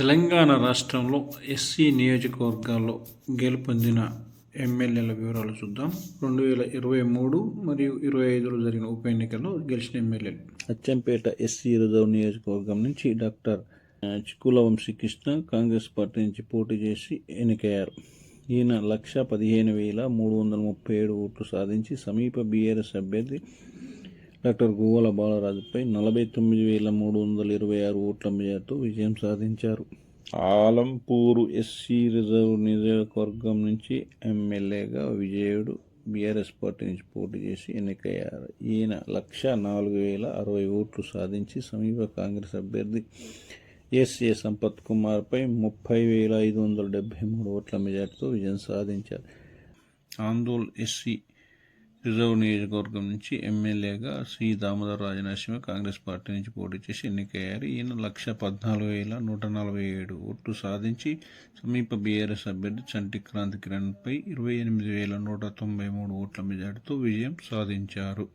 తెలంగాణ రాష్ట్రంలో ఎస్సీ నియోజకవర్గాల్లో గెలుపొందిన ఎమ్మెల్యేల వివరాలు చూద్దాం. రెండు వేల ఇరవై మూడు మరియు ఇరవై ఐదులో జరిగిన ఉప ఎన్నికల్లో గెలిచిన ఎమ్మెల్యేలు. అచ్చంపేట ఎస్సీ రిజర్వ్ నియోజకవర్గం నుంచి డాక్టర్ చిక్కులవంశీ చిక్కుల వంశీకృష్ణ కాంగ్రెస్ పార్టీ నుంచి పోటీ చేసి ఎన్నికయ్యారు. ఈయన లక్ష పదిహేను వేల మూడు వందల ముప్పై ఏడు ఓట్లు సాధించి సమీప బీఆర్ఎస్ అభ్యర్థి డాక్టర్ గువ్వల బాలరాజుపై నలభై తొమ్మిది వేల మూడు వందల ఇరవై ఆరు ఓట్ల మేజార్తో విజయం సాధించారు. ఆలంపూరు ఎస్సీ రిజర్వ్ నియోజకవర్గం నుంచి ఎమ్మెల్యేగా విజయుడు బీఆర్ఎస్ పార్టీ నుంచి పోటీ చేసి ఎన్నికయ్యారు. ఈయన లక్ష నాలుగు వేల అరవై ఓట్లు సాధించి సమీప కాంగ్రెస్ అభ్యర్థి ఎస్ఏ సంపత్ కుమార్పై ముప్పై వేల ఐదు వందల డెబ్బై మూడు ఓట్ల మెజార్టీతో విజయం సాధించారు. ఆందోళ్ ఎస్సీ రిజర్వ్ నియోజకవర్గం నుంచి ఎమ్మెల్యేగా C. Damodar Rajanarasimha Congress party నుంచి పోటీ చేసి ఎన్నికయ్యారు. ఈయన లక్ష పద్నాలుగు వేల నూట నలభై ఏడు ఓట్లు సాధించి సమీప బీఆర్ఎస్ అభ్యర్థి చంటి క్రాంతి కిరణ్పై ఇరవై ఎనిమిది వేల నూట తొంభై మూడు ఓట్ల మెజార్టీతో విజయం సాధించారు.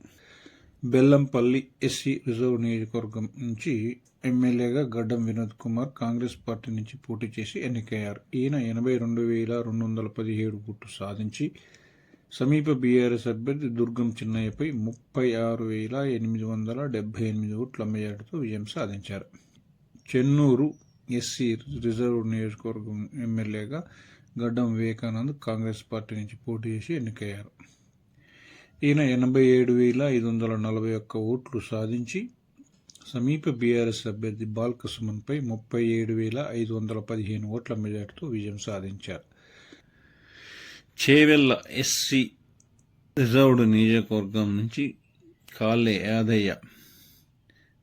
బెల్లంపల్లి ఎస్సీ రిజర్వ్ నియోజకవర్గం నుంచి ఎమ్మెల్యేగా గడ్డం వినోద్ కుమార్ కాంగ్రెస్ పార్టీ నుంచి పోటీ చేసి ఎన్నికయ్యారు. ఈయన ఎనభై రెండు వేల రెండు వందల పదిహేడు ఓట్లు సాధించి సమీప బీఆర్ఎస్ అభ్యర్థి దుర్గం చిన్నయ్యపై ముప్పై ఆరు వేల ఎనిమిది వందల డెబ్బై ఎనిమిది ఓట్ల మెజార్టీతో విజయం సాధించారు. చెన్నూరు ఎస్సీ రిజర్వ్ నియోజకవర్గం ఎమ్మెల్యేగా గడ్డం వివేకానంద్ కాంగ్రెస్ పార్టీ నుంచి పోటీ చేసి ఎన్నికయ్యారు. ఈయన ఎనభై ఏడు వేల ఐదు వందల నలభై ఒక్క ఓట్లు సాధించి సమీప బీఆర్ఎస్ అభ్యర్థి బాల్కసుమన్పై ముప్పై ఏడు వేల ఐదు వందల పదిహేను ఓట్ల మెజార్టీతో విజయం సాధించారు. చేవెళ్ళ ఎస్సీ రిజర్వ్డ్ నియోజకవర్గం నుంచి కాళ్ళే యాదయ్య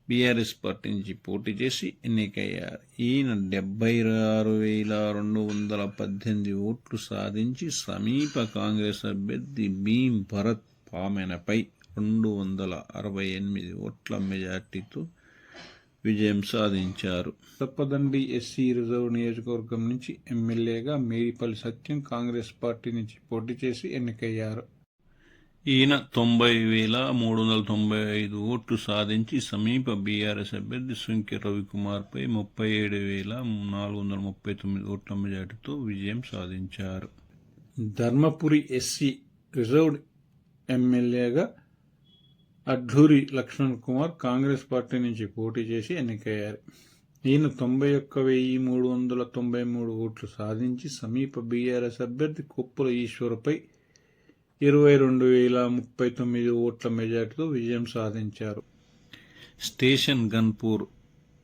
బీఆర్ఎస్ పార్టీ నుంచి పోటీ చేసి ఎన్నికయ్యారు. ఈయన డెబ్బై ఆరు వేల రెండు వందల పద్దెనిమిది ఓట్లు సాధించి సమీప కాంగ్రెస్ అభ్యర్థి భీమ్ భరత్ పామెనపై రెండు వందల అరవై ఎనిమిది ఓట్ల మెజార్టీతో విజయం సాధించారు. తప్పదండి ఎస్సీ రిజర్వ్ నియోజకవర్గం నుంచి ఎమ్మెల్యేగా మేడిపల్లి సత్యం కాంగ్రెస్ పార్టీ నుంచి పోటీ చేసి ఎన్నికయ్యారు. ఈయన తొంభై వేల మూడు వందల తొంభై ఐదు ఓట్లు సాధించి సమీప బీఆర్ఎస్ అభ్యర్థి సుంకె రవికుమార్పై ముప్పై ఏడు వేల నాలుగు వందల ముప్పై తొమ్మిది ఓట్ల మెజార్టీతో విజయం సాధించారు. ధర్మపురి ఎస్సీ రిజర్వ్డ్ ఎమ్మెల్యేగా అడ్లూరి లక్ష్మణ్ కుమార్ కాంగ్రెస్ పార్టీ నుంచి పోటీ చేసి ఎన్నికయ్యారు. ఈయన తొంభై ఒక్క వెయ్యి మూడు వందల తొంభై మూడు ఓట్లు సాధించి సమీప బీఆర్ఎస్ అభ్యర్థి కొప్పుల ఈశ్వరపై ఇరవై రెండు వేల ముప్పై తొమ్మిది ఓట్ల మెజార్టీతో విజయం సాధించారు. స్టేషన్ గన్పూర్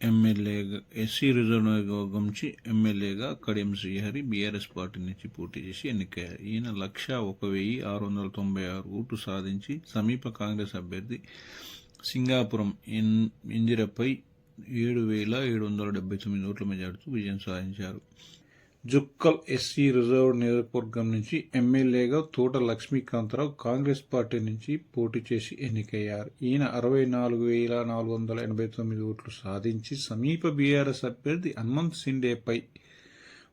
ఎమ్మెల్యేగా ఎస్సీ రిజర్వ్ నియోజకవర్గం నుంచి ఎమ్మెల్యేగా కడియం శ్రీహరి బీఆర్ఎస్ పార్టీ నుంచి పోటీ చేసి ఎన్నికయ్యారు. ఈయన లక్ష ఒక వెయ్యి ఆరు వందల తొంభై ఆరు ఓటు సాధించి సమీప కాంగ్రెస్ అభ్యర్థి సింగాపురం ఇన్ ఇందిరపై ఏడు వేల ఏడు వందల డెబ్బై తొమ్మిది ఓట్ల మెజార్టీతో విజయం సాధించారు. జుక్కల్ ఎస్సీ రిజర్వ్ నియోజకవర్గం నుంచి ఎమ్మెల్యేగా తోట లక్ష్మీకాంతరావు కాంగ్రెస్ పార్టీ నుంచి పోటీ చేసి ఎన్నికయ్యారు. ఈయన అరవై నాలుగు వేల నాలుగు వందల ఎనభై తొమ్మిది ఓట్లు సాధించి సమీప బీఆర్ఎస్ అభ్యర్థి హనుమంత్ సిండేపై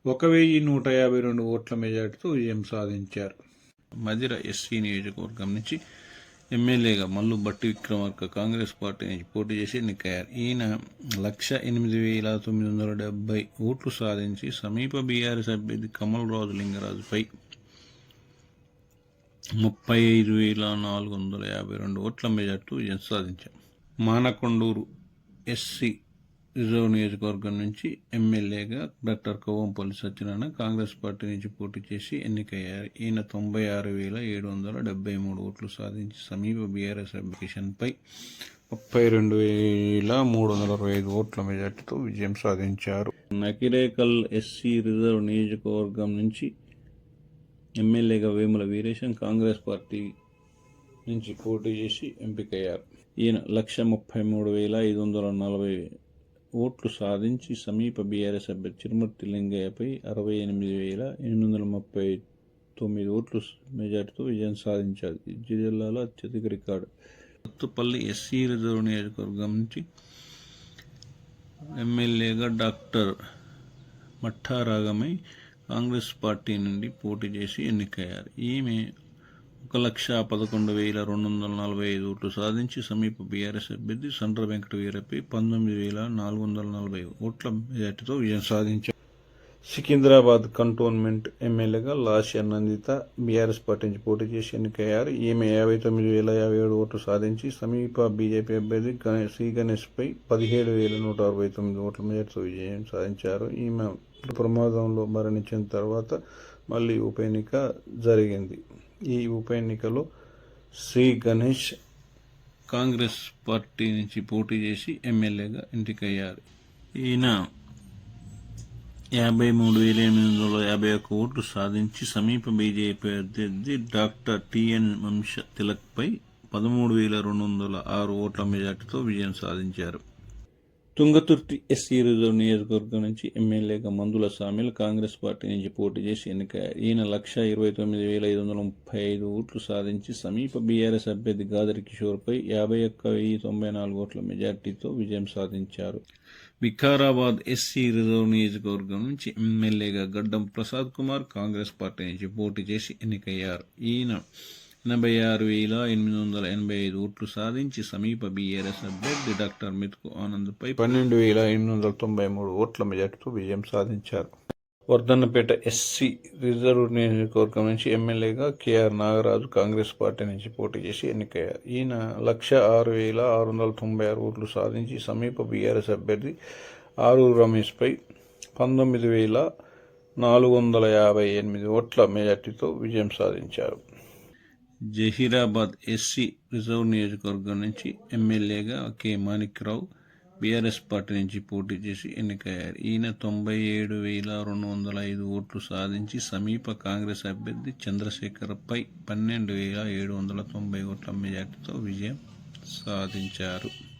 ఒక వెయ్యి నూట యాభై రెండు ఓట్ల మెజార్టీతో విజయం సాధించారు. మధిర ఎస్సీ నియోజకవర్గం నుంచి ఎమ్మెల్యేగా మల్లు బట్టి విక్రమార్క కాంగ్రెస్ పార్టీ నుంచి పోటీ చేసి ఎన్నికయ్యారు. ఈయన లక్ష ఎనిమిది వేల తొమ్మిది వందల డెబ్బై ఓట్లు సాధించి సమీప బీఆర్ఎస్ అభ్యర్థి కమల్ రాజు లింగరాజుపై ముప్పై ఐదు వేల నాలుగు వందల యాభై రెండు ఓట్ల మెజార్టీ విజయం సాధించారు. మానకొండూరు ఎస్సీ రిజర్వ్ నియోజకవర్గం నుంచి ఎమ్మెల్యేగా doctor Kovampalli Satyanarayana Congress party నుంచి పోటీ చేసి ఎన్నికయ్యారు. ఈయన తొంభై ఆరు వేల ఏడు వందల డెబ్బై మూడు ఓట్లు సాధించి సమీప బీఆర్ఎస్ అప్లికేషన్పై ముప్పై రెండు వేల మూడు వందల అరవై ఐదు ఓట్ల మెజార్టీతో విజయం సాధించారు. నకిరేకల్ ఎస్సీ రిజర్వ్ నియోజకవర్గం నుంచి ఎమ్మెల్యేగా వేముల వీరేశం కాంగ్రెస్ పార్టీ నుంచి పోటీ చేసి ఎంపికయ్యారు. ఈయన లక్ష ముప్పై మూడు వేల ఐదు వందల నలభై ఓట్లు సాధించి సమీప బీఆర్ఎస్ అభ్యర్థి చిరుమూర్తి లింగయ్యపై అరవై ఎనిమిది వేల ఎనిమిది వందల ముప్పై తొమ్మిది ఓట్లు మెజార్టీతో విజయం సాధించారు. జిల్లాలో అత్యధిక రికార్డు. కొత్తపల్లి ఎస్సీ రిజర్వ్ నియోజకవర్గం నుంచి ఎమ్మెల్యేగా డాక్టర్ మఠారాగమై కాంగ్రెస్ పార్టీ నుండి పోటీ చేసి ఎన్నికయ్యారు. ఈమె ఒక లక్ష పదకొండు వేల రెండు వందల నలభై ఐదు ఓట్లు సాధించి సమీప బీఆర్ఎస్ అభ్యర్థి సండ్ర వెంకట వీరపై పంతొమ్మిది వేల నాలుగు వందల నలభై ఓట్ల మెజార్టీతో విజయం సాధించారు. సికింద్రాబాద్ కంటోన్మెంట్ ఎమ్మెల్యేగా లాస్య నందిత బీఆర్ఎస్ పార్టీ నుంచి పోటీ చేసి ఎన్నికయ్యారు. ఈమె యాభై తొమ్మిది వేల యాభై ఏడు ఓట్లు సాధించి సమీప బీజేపీ అభ్యర్థి గణేష్ శ్రీ గణేష్పై పదిహేడు వేల నూట అరవై తొమ్మిది ఓట్ల మెజార్టీతో విజయం సాధించారు. ఈమె ప్రమాదంలో మరణించిన తర్వాత మళ్ళీ ఉప ఎన్నిక జరిగింది. ఈ ఉప ఎన్నికలో శ్రీ గణేష్ కాంగ్రెస్ పార్టీ నుంచి పోటీ చేసి ఎమ్మెల్యేగా ఎన్నికయ్యారు ఈయన యాభై మూడు వేల ఎనిమిది వందల యాభై ఒక్క ఓట్లు సాధించి సమీప బీజేపీ అభ్యర్థి డాక్టర్ టిఎన్ వంశ తిలక్పై పదమూడు వేల రెండు వందల ఆరు ఓట్ల మెజార్టీతో విజయం సాధించారు. తుంగతుర్తి ఎస్సీ రిజర్వ్ నియోజకవర్గం నుంచి ఎమ్మెల్యేగా మందుల సామిల్ కాంగ్రెస్ పార్టీ నుంచి పోటీ చేసి ఎన్నికయ్యారు ఈయన లక్ష ఇరవై తొమ్మిది వేల ఐదు వందల ముప్పై ఐదు ఓట్లు సాధించి సమీప బీఆర్ఎస్ అభ్యర్థి గాదరి కిషోర్పై యాభై ఒక్క వెయ్యి తొంభై నాలుగు ఓట్ల మెజార్టీతో విజయం సాధించారు. వికారాబాద్ ఎస్సీ రిజర్వ్ నియోజకవర్గం నుంచి ఎమ్మెల్యేగా గడ్డం ప్రసాద్ కుమార్ కాంగ్రెస్ పార్టీ నుంచి పోటీ చేసి ఎన్నికయ్యారు. ఈయన ఎనభై ఆరు వేల ఎనిమిది వందల ఎనభై ఐదు ఓట్లు సాధించి సమీప బీఆర్ఎస్ అభ్యర్థి డాక్టర్ మిత్కు ఆనంద్పై పన్నెండు వేల ఎనిమిది వందల తొంభై మూడు ఓట్ల మెజార్టీతో విజయం సాధించారు. వర్ధన్నపేట ఎస్సీ రిజర్వ్ నియోజకవర్గం నుంచి ఎమ్మెల్యేగా కేఆర్ నాగరాజు కాంగ్రెస్ పార్టీ నుంచి పోటీ చేసి ఎన్నికయ్యారు. ఈయన లక్ష ఆరు వేల ఆరు వందల తొంభై ఆరు ఓట్లు సాధించి సమీప బీఆర్ఎస్ అభ్యర్థి ఆరు రమేష్పై పంతొమ్మిది వేల నాలుగు వందల యాభై ఎనిమిది ఓట్ల మెజార్టీతో విజయం సాధించారు. జహీరాబాద్ ఎస్సీ రిజర్వ్ నియోజకవర్గం నుంచి ఎమ్మెల్యేగా కె. మాణిక్రావు బీఆర్ఎస్ పార్టీ నుంచి పోటీ చేసి ఎన్నికయ్యారు. ఈయన తొంభై ఏడు వేల రెండు వందల ఐదు ఓట్లు సాధించి సమీప కాంగ్రెస్ అభ్యర్థి చంద్రశేఖర్పై పన్నెండు వేల ఏడు వందల తొంభై ఓట్ల మెజార్టీతో విజయం సాధించారు.